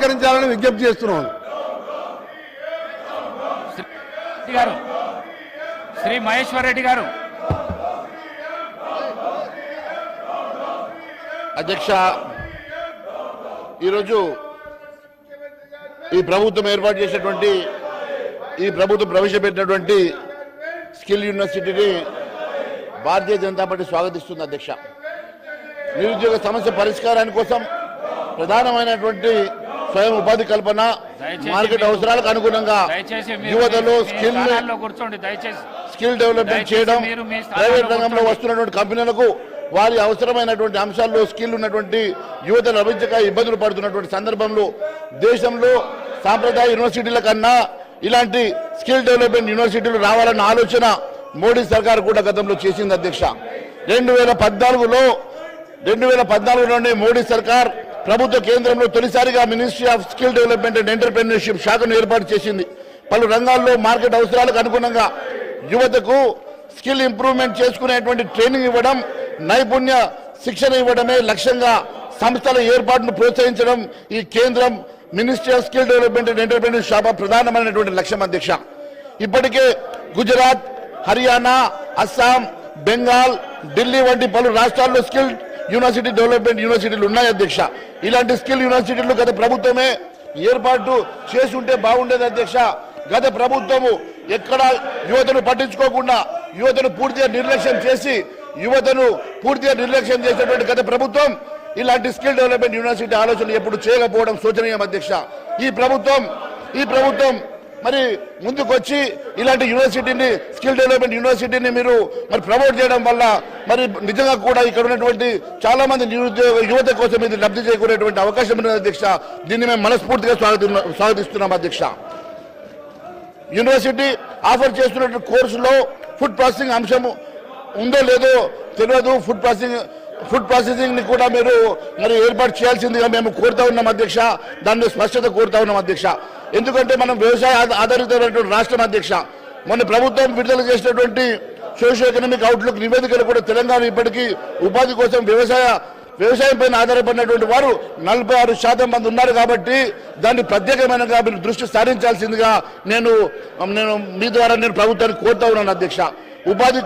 సహకరించాలని విజ్ఞప్తి చేస్తున్నాం. గారు శ్రీ మహేశ్వర్ రెడ్డి గారు. అధ్యక్ష ఈరోజు ఈ ప్రభుత్వం ఏర్పాటు చేసినటువంటి ఈ ప్రభుత్వం ప్రవేశపెట్టినటువంటి స్కిల్ యూనివర్సిటీని భారతీయ జనతా పార్టీ స్వాగతిస్తుంది అధ్యక్ష. నిరుద్యోగ సమస్య పరిష్కారాని కోసం ప్రధానమైనటువంటి స్వయం ఉపాధి కల్పన మార్కెట్ మీరు- అవసరాలకు అనుగుణంగా యువతలో స్కిల్ స్కిల్ డెవలప్మెంట్ చేయడం ప్రైవేట్ రంగంలో. వస్తున్నటువంటి కంపెనీలకు వారి అవసరమైనటువంటి అంశాల్లో స్కిల్ ఉన్నటువంటి యువత లభించక ఇబ్బందులు పడుతున్నటువంటి సందర్భంలో దేశంలో సాంప్రదాయ యూనివర్సిటీల కన్నా ఇలాంటి స్కిల్ డెవలప్మెంట్ యూనివర్సిటీలు రావాలన్న ఆలోచన మోడీ సర్కార్ కూడా గతంలో చేసింది అధ్యక్ష రెండు వేల పద్నాలుగులో రెండు వేల పద్నాలుగులోనే మోడీ సర్కార్ ప్రభుత్వ కేంద్రంలో తొలిసారిగా ministry of skill development and entrepreneurship శాఖను ఏర్పాటు చేసింది. పలు రంగాల్లో మార్కెట్ అవసరాలకు అనుగుణంగా యువతకు స్కిల్ ఇంప్రూవ్మెంట్ చేసుకునేటువంటి ట్రైనింగ్ ఇవ్వడం నైపుణ్య శిక్షణ ఇవ్వడమే లక్ష్యంగా సంస్థల ఏర్పాటును ప్రోత్సహించడం ఈ కేంద్రం ministry of skill development and entrepreneur శాఖ ప్రధానమైనటువంటి లక్ష్యం అధ్యక్ష. ఇప్పటికే గుజరాత్ హర్యానా అస్సాం బెంగాల్ ఢిల్లీ వంటి పలు రాష్ట్రాల్లో స్కిల్ యూనివర్సిటీ డెవలప్మెంట్ యూనివర్సిటీలు ఉన్నాయి అధ్యక్ష. ఇలాంటి స్కిల్ యూనివర్సిటీలు గత ప్రభుత్వమే ఏర్పాటు చేసి ఉంటే బాగుండేది అధ్యక్ష. గత ప్రభుత్వము ఎక్కడ యువతను పట్టించుకోకుండా యువతను పూర్తిగా నిర్లక్ష్యం చేసి యువతను పూర్తిగా నిర్లక్ష్యం చేసినటువంటి గత ప్రభుత్వం ఇలాంటి స్కిల్ డెవలప్మెంట్ యూనివర్సిటీ ఆలోచనలు ఎప్పుడు చేయకపోవడం శోచనీయం అధ్యక్ష. ఈ ప్రభుత్వం ఈ ప్రభుత్వం మరి ముందుకొచ్చి ఇలాంటి యూనివర్సిటీని స్కిల్ డెవలప్మెంట్ యూనివర్సిటీని మీరు మరి ప్రమోట్ చేయడం వల్ల మరి నిజంగా కూడా ఇక్కడ ఉన్నటువంటి చాలా మంది నిరుద్యోగ యువత కోసం ఇది లబ్ధి చేకూరేటువంటి అవకాశం ఉన్నది అధ్యక్ష. దీన్ని మేము మనస్ఫూర్తిగా స్వాగతి స్వాగతిస్తున్నాం అధ్యక్ష. యూనివర్సిటీ ఆఫర్ చేస్తున్నటువంటి కోర్సులో ఫుడ్ ప్రాసెసింగ్ అంశం ఉందో లేదో తెలియదు. ఫుడ్ ప్రాసెసింగ్ ఫుడ్ ప్రాసెసింగ్ని కూడా మీరు మరి ఏర్పాటు చేయాల్సిందిగా మేము కోరుతా ఉన్నాం అధ్యక్ష. దాని స్పష్టత కోరుతా ఉన్నాం అధ్యక్ష. ఎందుకంటే మనం వ్యవసాయ ఆధారితమైనటువంటి రాష్ట్రం అధ్యక్ష. మొన్న ప్రభుత్వం విడుదల చేసినటువంటి సోషియో ఎకనామిక్ అవుట్లుక్ నివేదికలు కూడా తెలంగాణ ఇప్పటికీ ఉపాధి కోసం వ్యవసాయ వ్యవసాయం పైన ఆధారపడినటువంటి వారు నలభై ఆరు శాతం మంది ఉన్నారు కాబట్టి దాన్ని ప్రత్యేకమైన మీరు దృష్టి సారించాల్సిందిగా నేను నేను మీ ద్వారా నేను ప్రభుత్వాన్ని కోరుతా ఉన్నాను అధ్యక్ష. ఉపాధి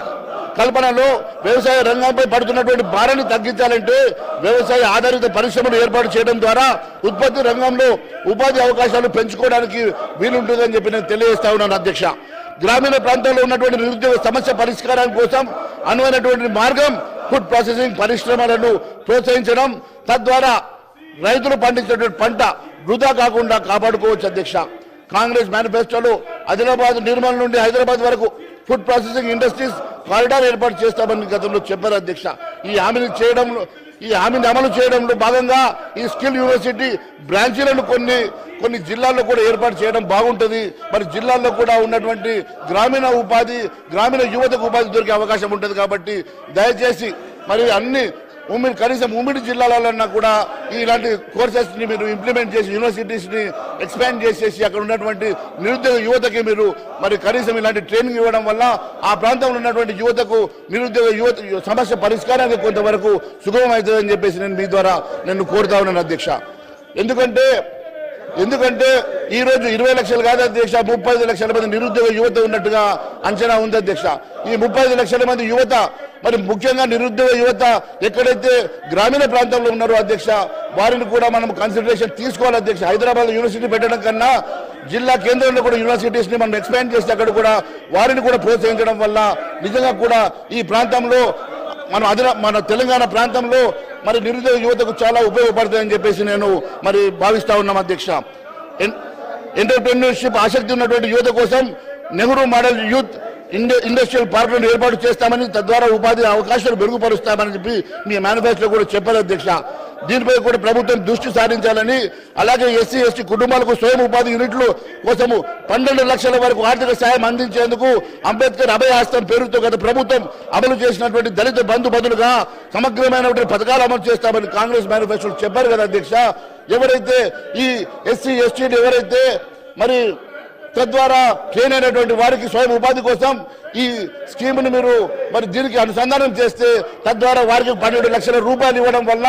కల్పనలో వ్యవసాయ రంగంపై పడుతున్నటువంటి భారాన్ని తగ్గించాలంటే వ్యవసాయ ఆధారిత పరిశ్రమలు ఏర్పాటు చేయడం ద్వారా ఉత్పత్తి రంగంలో ఉపాధి అవకాశాలు పెంచుకోవడానికి వీలుంటుందని చెప్పి నేను తెలియజేస్తా ఉన్నాను అధ్యక్ష. గ్రామీణ ప్రాంతాల్లో ఉన్నటువంటి నిరుద్యోగ సమస్య పరిష్కారం కోసం అనువైనటువంటి మార్గం ఫుడ్ ప్రాసెసింగ్ పరిశ్రమలను ప్రోత్సహించడం తద్వారా రైతులు పండించినటువంటి పంట వృధా కాకుండా కాపాడుకోవచ్చు అధ్యక్ష. కాంగ్రెస్ మేనిఫెస్టోలో ఆదిలాబాద్ నిర్మల్ నుండి హైదరాబాద్ వరకు ఫుడ్ ప్రాసెసింగ్ ఇండస్ట్రీస్ కారిడార్ ఏర్పాటు చేస్తామని గతంలో చెప్పారు అధ్యక్ష. ఈ హామీని చేయడంలో ఈ హామీని అమలు చేయడంలో భాగంగా ఈ స్కిల్ యూనివర్సిటీ బ్రాంచీలను కొన్ని కొన్ని జిల్లాల్లో కూడా ఏర్పాటు చేయడం బాగుంటుంది. మరి జిల్లాల్లో కూడా ఉన్నటువంటి గ్రామీణ ఉపాధి గ్రామీణ యువతకు ఉపాధి దొరికే అవకాశం ఉంటుంది కాబట్టి దయచేసి మరి అన్ని ఉమ్మడి కనీసం ఉమ్మడి జిల్లాలలో కూడా ఇలాంటి కోర్సెస్ని మీరు ఇంప్లిమెంట్ చేసి యూనివర్సిటీస్ని ఎక్స్పాండ్ చేసేసి అక్కడ ఉన్నటువంటి నిరుద్యోగ యువతకి మీరు మరి కనీసం ఇలాంటి ట్రైనింగ్ ఇవ్వడం వల్ల ఆ ప్రాంతంలో ఉన్నటువంటి యువతకు నిరుద్యోగ యువత సమస్య పరిష్కారానికి కొంతవరకు సుగమం అవుతుందని చెప్పేసి నేను మీ ద్వారా నేను కోరుతా ఉన్నాను అధ్యక్ష. ఎందుకంటే ఎందుకంటే ఈ రోజు ఇరవై లక్షలు కాదు అధ్యక్ష ముప్పై ఐదు లక్షల మంది నిరుద్యోగ యువత ఉన్నట్టుగా అంచనా ఉంది అధ్యక్ష. ఈ ముప్పై ఐదు లక్షల మంది యువత మరి ముఖ్యంగా నిరుద్యోగ యువత ఎక్కడైతే గ్రామీణ ప్రాంతంలో ఉన్నారో అధ్యక్ష వారిని కూడా మనం కన్సిడరేషన్ తీసుకోవాలి అధ్యక్ష. హైదరాబాద్ యూనివర్సిటీ పెట్టడం కన్నా జిల్లా కేంద్రంలో కూడా యూనివర్సిటీస్ని మనం ఎక్స్పాండ్ చేస్తే అక్కడ కూడా వారిని కూడా ప్రోత్సహించడం వల్ల నిజంగా కూడా ఈ ప్రాంతంలో మన అదిన మన తెలంగాణ ప్రాంతంలో మరి నిరుద్యోగ యువతకు చాలా ఉపయోగపడుతుందని చెప్పేసి నేను మరి భావిస్తా ఉన్నాం అధ్యక్ష. ఎన్- ఎంటర్ప్రెన్యూర్షిప్ ఆసక్తి ఉన్నటువంటి యువత కోసం నెహ్రూ మోడల్ యూత్ ఇండస్ట్రియల్ పార్కులను ఏర్పాటు చేస్తామని తద్వారా ఉపాధి అవకాశాలు మెరుగుపరుస్తామని చెప్పి మీ మేనిఫెస్టో కూడా చెప్పారు అధ్యక్ష. దీనిపై కూడా ప్రభుత్వం దృష్టి సారించాలని అలాగే ఎస్సీ ఎస్టీ కుటుంబాలకు స్వయం ఉపాధి యూనిట్లు కోసము పన్నెండు లక్షల వరకు ఆర్థిక సాయం అందించేందుకు అంబేద్కర్ అభయహస్తం పేరుతో గత ప్రభుత్వం అమలు చేసినటువంటి దళిత బంధు బదులుగా సమగ్రమైనటువంటి పథకాలు అమలు చేస్తామని కాంగ్రెస్ మేనిఫెస్టోలు చెప్పారు కదా అధ్యక్ష. ఎవరైతే ఈ ఎస్సీ ఎస్టీలు ఎవరైతే మరి తద్వారా ట్రైన్ అయినటువంటి వారికి స్వయం ఉపాధి కోసం ఈ స్కీమ్ను మీరు మరి దీనికి అనుసంధానం చేస్తే తద్వారా వారికి పన్నెండు లక్షల రూపాయలు ఇవ్వడం వల్ల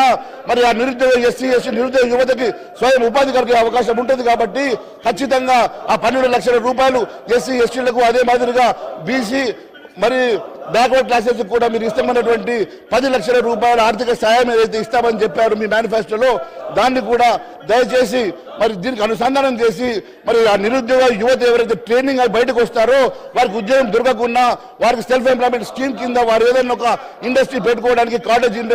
మరి ఆ నిరుద్యోగ ఎస్సీ ఎస్సీ నిరుద్యోగ యువతకి స్వయం ఉపాధి కలిగే అవకాశం ఉంటుంది కాబట్టి ఖచ్చితంగా ఆ పన్నెండు లక్షల రూపాయలు ఎస్సీ ఎస్టీలకు అదే మాదిరిగా బీసీ మరి బ్యాక్వర్డ్ క్లాసెస్ కూడా మీరు ఇస్తామన్నటువంటి పది లక్షల రూపాయల ఆర్థిక సాయం ఏదైతే ఇస్తామని చెప్పారు మీ మేనిఫెస్టోలో దాన్ని కూడా దయచేసి మరి దీనికి అనుసంధానం చేసి మరి ఆ నిరుద్యోగ యువత ఎవరైతే ట్రైనింగ్ అయి బయటకు వస్తారో వారికి ఉద్యోగం దొరకకుండా వారికి సెల్ఫ్ ఎంప్లాయ్మెంట్ స్కీమ్ కింద వారు ఏదైనా ఒక ఇండస్ట్రీ పెట్టుకోవడానికి కాలేజ్